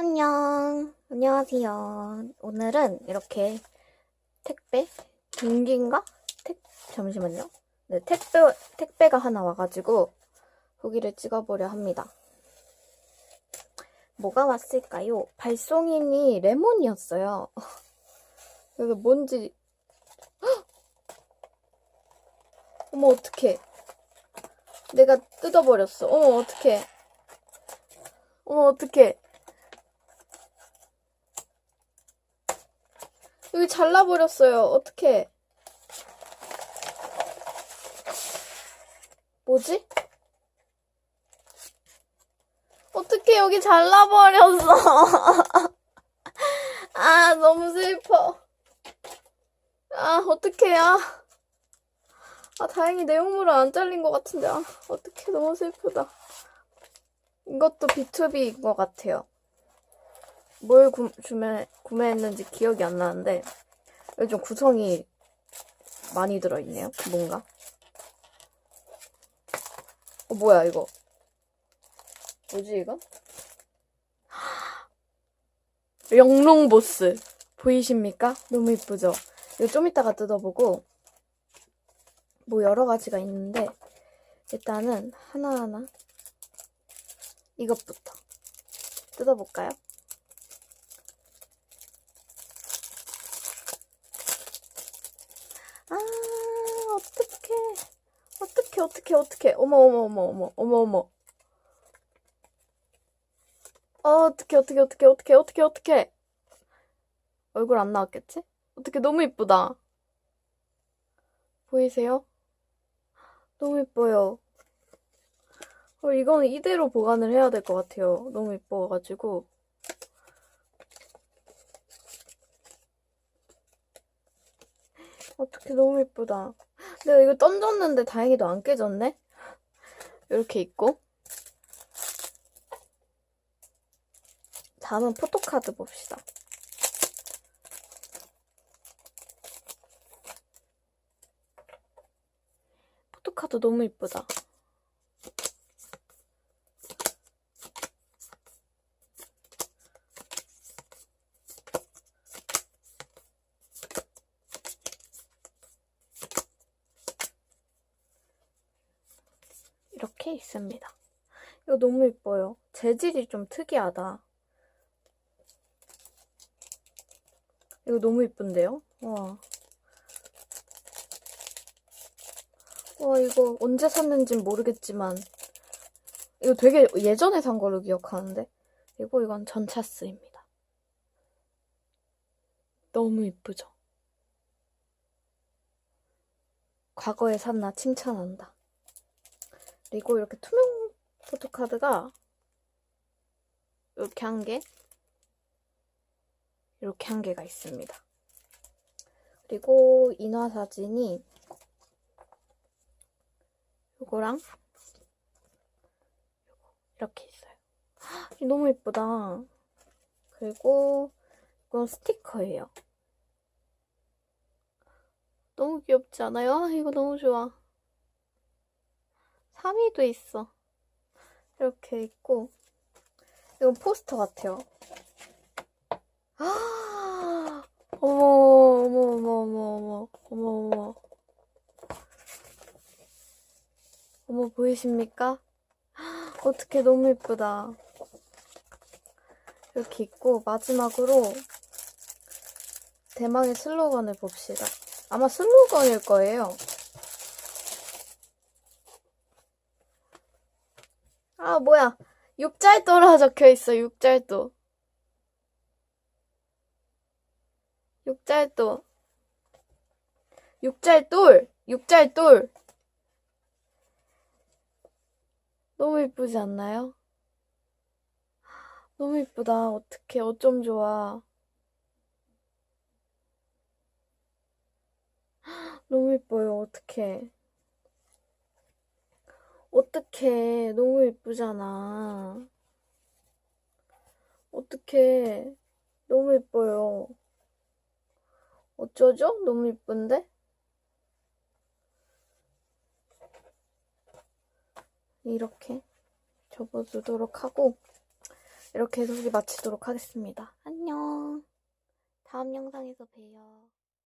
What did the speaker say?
안녕. 안녕하세요. 오늘은 이렇게 택배? 동기인가? 택, 잠시만요. 네, 택배, 택배가 하나 와가지고 후기를 찍어보려 합니다. 뭐가 왔을까요? 발송인이 레몬이었어요. 그래서 뭔지, 헉! 어머, 어떡해. 내가 뜯어버렸어. 어머, 어떡해. 어머, 어떡해. 여기 잘라버렸어요. 어떡해. 뭐지? 어떡해, 여기 잘라버렸어. 아, 너무 슬퍼. 아, 어떡해, 아. 아, 다행히 내용물은 안 잘린 것 같은데, 아, 어떡해, 너무 슬프다. 이것도 B2B인 것 같아요. 뭘 구, 주매, 구매했는지 기억이 안 나는데, 여기 좀 구성이 많이 들어있네요. 뭔가. 어, 뭐야, 이거. 뭐지, 이거? 영롱보스. 보이십니까? 너무 이쁘죠? 이거 좀 이따가 뜯어보고, 뭐 여러 가지가 있는데, 일단은 하나하나 이것부터 뜯어볼까요? 아, 어떡해. 어떡해, 어떡해, 어떡해. 어머, 어머, 어머, 어머, 어머, 어머. 어, 어떡해, 어떡해, 어떡해, 어떡해, 어떡해, 어떡해. 얼굴 안 나왔겠지? 어떡해, 너무 이쁘다. 보이세요? 너무 이뻐요. 어, 이거는 이대로 보관을 해야 될 것 같아요. 너무 이뻐가지고. 어떻게 너무 예쁘다. 내가 이거 던졌는데 다행히도 안 깨졌네? 이렇게 있고. 다음은 포토카드 봅시다. 포토카드 너무 이쁘다. 이렇게 있습니다. 이거 너무 이뻐요. 재질이 좀 특이하다. 이거 너무 이쁜데요? 와. 와, 이거 언제 샀는진 모르겠지만, 이거 되게 예전에 산 걸로 기억하는데, 그리고 이건 전차스입니다. 너무 이쁘죠? 과거에 샀나 칭찬한다. 그리고 이렇게 투명 포토카드가 이렇게 한 개, 이렇게 한 개가 있습니다. 그리고 인화 사진이 이거랑 이렇게 있어요. 헉, 너무 예쁘다. 그리고 이건 스티커예요. 너무 귀엽지 않아요? 아, 이거 너무 좋아. 3위도 있어. 이렇게 있고, 이건 포스터 같아요. 아, 어머, 어머, 어머, 어머, 어머, 어머, 어머. 어머, 보이십니까? 어떻게 너무 예쁘다. 이렇게 있고, 마지막으로 대망의 슬로건을 봅시다. 아마 슬로건일 거예요. 아, 뭐야. 육잘도라 적혀 있어, 육잘도. 육잘도. 육잘돌! 육잘돌! 너무 이쁘지 않나요? 너무 이쁘다. 어떡해. 어쩜 좋아. 너무 이뻐요. 어떡해. 어떡해. 너무 예쁘잖아. 어떡해. 너무 예뻐요. 어쩌죠? 너무 예쁜데? 이렇게 접어두도록 하고 이렇게 후기 마치도록 하겠습니다. 안녕. 다음 영상에서 봬요.